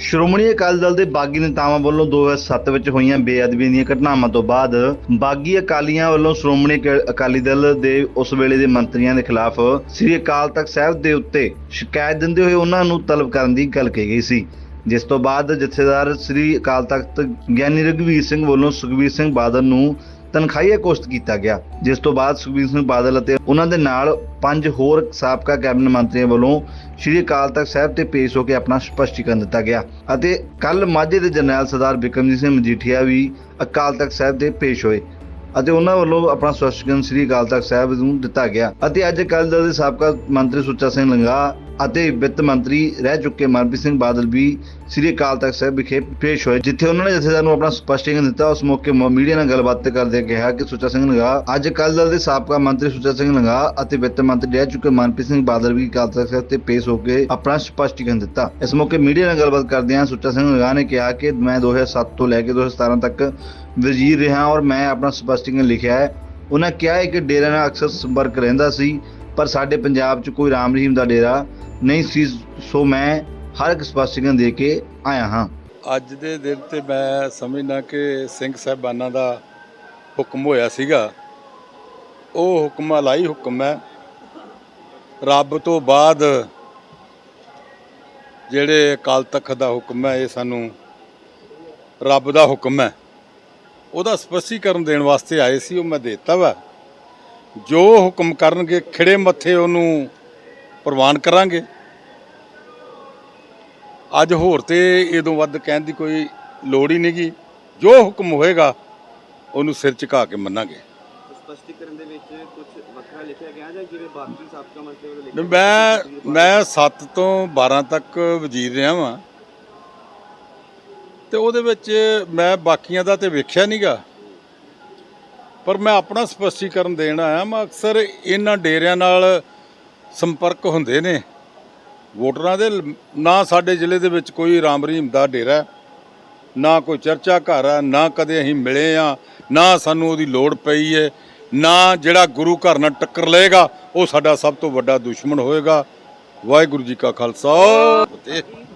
ਸ਼੍ਰੋਮਣੀ ਅਕਾਲੀ ਦਲ ਦੇ ਬਾਗੀ ਨੇਤਾਵਾਂ ਵੱਲੋਂ 2007 ਵਿੱਚ ਹੋਈਆਂ ਬੇਅਦਬੀ ਦੀਆਂ ਘਟਨਾਵਾਂ ਤੋਂ ਬਾਅਦ ਬਾਗੀ ਅਕਾਲੀਆਂ ਵੱਲੋਂ ਸ਼੍ਰੋਮਣੀ ਅਕ- ਅਕਾਲੀ ਦਲ ਦੇ ਉਸ ਵੇਲੇ ਦੇ ਮੰਤਰੀਆਂ ਦੇ ਖਿਲਾਫ ਸ੍ਰੀ ਅਕਾਲ ਤਖਤ ਸਾਹਿਬ ਦੇ ਉੱਤੇ ਸ਼ਿਕਾਇਤ ਦਿੰਦੇ ਹੋਏ ਉਹਨਾਂ ਨੂੰ ਤਲਬ ਕਰਨ ਦੀ ਗੱਲ ਕਹੀ ਗਈ ਸੀ। ਜਿਸ ਤੋਂ ਬਾਅਦ ਜਥੇਦਾਰ ਸ੍ਰੀ ਅਕਾਲ ਤਖਤ ਗਿਆਨੀ ਰਘਵੀਰ ਸਿੰਘ ਵੱਲੋਂ ਸੁਖਬੀਰ ਸਿੰਘ ਬਾਦਲ ਨੂੰ ਤਨਖਾਹੀਆ ਕੋਸ਼ਟ ਕੀਤਾ ਗਿਆ, ਜਿਸ ਤੋਂ ਬਾਅਦ ਸੁਖਬੀਰ ਸਿੰਘ ਬਾਦਲ ਅਤੇ ਉਹਨਾਂ ਦੇ ਨਾਲ ਪੰਜ ਹੋਰ ਸਾਬਕਾ ਕੈਬਨਿਟ ਮੰਤਰੀਆਂ ਵੱਲੋਂ ਸ਼੍ਰੀ ਅਕਾਲ ਤਖਤ ਸਾਹਿਬ ਤੇ ਪੇਸ਼ ਹੋ ਕੇ ਆਪਣਾ ਸਪਸ਼ਟੀਕਰਨ ਦਿੱਤਾ ਗਿਆ ਅਤੇ ਕੱਲ ਮਾਝੇ ਦੇ ਜਰਨੈਲ ਸਰਦਾਰ ਬਿਕਰਮਜੀਤ ਸਿੰਘ ਮਜੀਠੀਆ ਵੀ ਅਕਾਲ ਤਖਤ ਸਾਹਿਬ ਦੇ ਪੇਸ਼ ਹੋਏ ਅਤੇ ਉਹਨਾਂ ਵੱਲੋਂ ਆਪਣਾ ਸਪਸ਼ਟੀਕਰਨ ਸ੍ਰੀ ਅਕਾਲ ਤਖਤ ਸਾਹਿਬ ਨੂੰ ਦਿੱਤਾ ਗਿਆ ਅਤੇ ਅੱਜ ਅਕਾਲੀ ਦਲ ਦੇ ਸਾਬਕਾ ਮੰਤਰੀ ਸੁੱਚਾ ਸਿੰਘ ਲੰਗਾ ਅਤੇ ਵਿੱਤ ਮੰਤਰੀ ਰਹਿ ਚੁੱਕੇ ਮਨਪ੍ਰੀਤ ਸਿੰਘ ਬਾਦਲ ਵੀ ਸ੍ਰੀ ਅਕਾਲ ਤਖਤ ਸਾਹਿਬ ਵਿਖੇ ਪੇਸ਼ ਹੋਏ, ਜਿੱਥੇ ਉਹਨਾਂ ਨੇ ਜਥੇਦਾਰ ਨੂੰ ਆਪਣਾ ਸਪਸ਼ਟੀਕਰਨ ਦਿੱਤਾ। ਉਸ ਮੌਕੇ ਮੀਡੀਆ ਨਾਲ ਗੱਲਬਾਤ ਕਰਦੇ ਕਿਹਾ ਕਿ ਸੁੱਚਾ ਸਿੰਘ ਲੰਗਾ ਅੱਜ ਅਕਾਲੀ ਦੇ ਸਾਬਕਾ ਮੰਤਰੀ ਸੁੱਚਾ ਸਿੰਘ ਲੰਗਾ ਅਤੇ ਵਿੱਤ ਮੰਤਰੀ ਰਹਿ ਚੁੱਕੇ ਮਨਪ੍ਰੀਤ ਸਿੰਘ ਬਾਦਲ ਵੀ ਅਕਾਲ ਤਖਤ ਸਾਹਿਬ ਤੇ ਪੇਸ਼ ਹੋ ਕੇ ਆਪਣਾ ਸਪਸ਼ਟੀਕਰਨ ਦਿੱਤਾ। ਇਸ ਮੌਕੇ ਮੀਡੀਆ ਨਾਲ ਗੱਲਬਾਤ ਕਰਦਿਆਂ ਸੁੱਚਾ ਸਿੰਘ ਲੰਗਾ ਨੇ ਕਿਹਾ ਕਿ ਮੈਂ 2007 ਤੋਂ ਲੈ ਕੇ 2017 ਤੱਕ ਵਜ਼ੀਰ ਰਿਹਾ ਔਰ ਮੈਂ ਆਪਣਾ ਸਪਸ਼ਟੀਕਰਨ ਲਿਖਿਆ ਹੈ। ਉਹਨਾਂ ਕਿਹਾ ਹੈ ਕਿ ਡੇਰਾ ਨਾਲ ਅਕਸਰ ਸੰਪਰਕ ਰਹਿੰਦਾ ਸੀ। ਪਰ ਸਾਡੇ ਪੰਜਾਬ 'ਚ ਕੋਈ ਰਾਮ ਰਹੀਮ ਦਾ ਡੇਰਾ ਨਹੀਂ ਸੀ, ਸੋ ਮੈਂ ਹਰ ਇੱਕ ਸਪਸ਼ਟੀਕਰਨ ਦੇ ਕੇ ਆਇਆ ਹਾਂ। ਅੱਜ ਦੇ ਦਿਨ ਤੇ ਮੈਂ ਸਮਝਦਾ ਕਿ ਸਿੰਘ ਸਾਹਿਬਾਨਾਂ ਦਾ ਹੁਕਮ ਹੋਇਆ ਸੀਗਾ। ਉਹ ਹੁਕਮ, ਅਲਾਈ ਹੁਕਮ ਹੈ। ਰੱਬ ਤੋਂ ਬਾਅਦ ਜਿਹੜੇ ਅਕਾਲ ਤਖਤ ਦਾ ਹੁਕਮ ਹੈ, ਇਹ ਸਾਨੂੰ ਰੱਬ ਦਾ ਹੁਕਮ ਹੈ। ਉਹਦਾ ਸਪਸ਼ਟੀਕਰਨ ਦੇਣ ਵਾਸਤੇ ਆਏ ਸੀ, ਉਹ ਮੈਂ ਦੇਤਾ ਵਾ। ਜੋ ਹੁਕਮ ਕਰਨਗੇ ਖਿੜੇ ਮੱਥੇ ਉਹਨੂੰ ਪ੍ਰਵਾਨ ਕਰਾਂਗੇ। ਅੱਜ ਹੋਰ ਤੇ ਇਦੋਂ ਵੱਧ ਕਹਿਣ ਦੀ ਕੋਈ ਲੋੜ ਹੀ ਨਹੀਂਗੀ ਜੋ ਹੁਕਮ ਹੋਏਗਾ ਉਹਨੂੰ ਸਿਰ ਝੁਕਾ ਕੇ ਮੰਨਾਂਗੇ। ਸਪਸ਼ਟੀਕਰਨ ਦੇ ਵਿੱਚ ਕੁਝ ਵੱਖਰਾ ਲਿਖਿਆ ਗਿਆ ਜਾਂ ਜਿਵੇਂ ਬਾਕੀ ਸਾਬਕਾ ਮੰਤਰੀ ਵੱਲੋਂ ਲਿਖਿਆ ਮੈਂ ਮੈਂ 7 ਤੋਂ 12 ਤੱਕ ਵਜ਼ੀਰ ਰਿਹਾ ਵਾਂ। ਤੇ ਉਹਦੇ ਵਿੱਚ ਮੈਂ ਬਾਕੀਆਂ ਦਾ ਤੇ ਵੇਖਿਆ ਨਹੀਂਗਾ ਪਰ ਮੈਂ ਆਪਣਾ ਸਪਸ਼ਟੀਕਰਨ ਦੇਣ ਆਇਆ ਮੈਂ ਅਕਸਰ ਇਹਨਾਂ ਡੇਰਿਆਂ ਨਾਲ ਸੰਪਰਕ ਹੁੰਦੇ ਨੇ। ਵੋਟਰਾਂ ਦੇ ਨਾ ਸਾਡੇ ਜ਼ਿਲ੍ਹੇ ਦੇ ਵਿੱਚ ਕੋਈ ਰਾਮ ਰਹੀਮ ਦਾ ਡੇਰਾ ਨਾ ਕੋਈ ਚਰਚਾ ਘਰ ਹੈ, ਨਾ ਕਦੇ ਅਸੀਂ ਮਿਲੇ ਆ ਨਾ ਸਾਨੂੰ ਉਹਦੀ ਲੋੜ ਪਈ ਹੈ ਨਾ ਜਿਹੜਾ ਗੁਰੂ ਘਰ ਨਾਲ ਟੱਕਰ ਲਏਗਾ, ਉਹ ਸਾਡਾ ਸਭ ਤੋਂ ਵੱਡਾ ਦੁਸ਼ਮਣ ਹੋਏਗਾ। ਵਾਹਿਗੁਰੂ ਜੀ ਕਾ ਖਾਲਸਾ। ਫਤਿਹ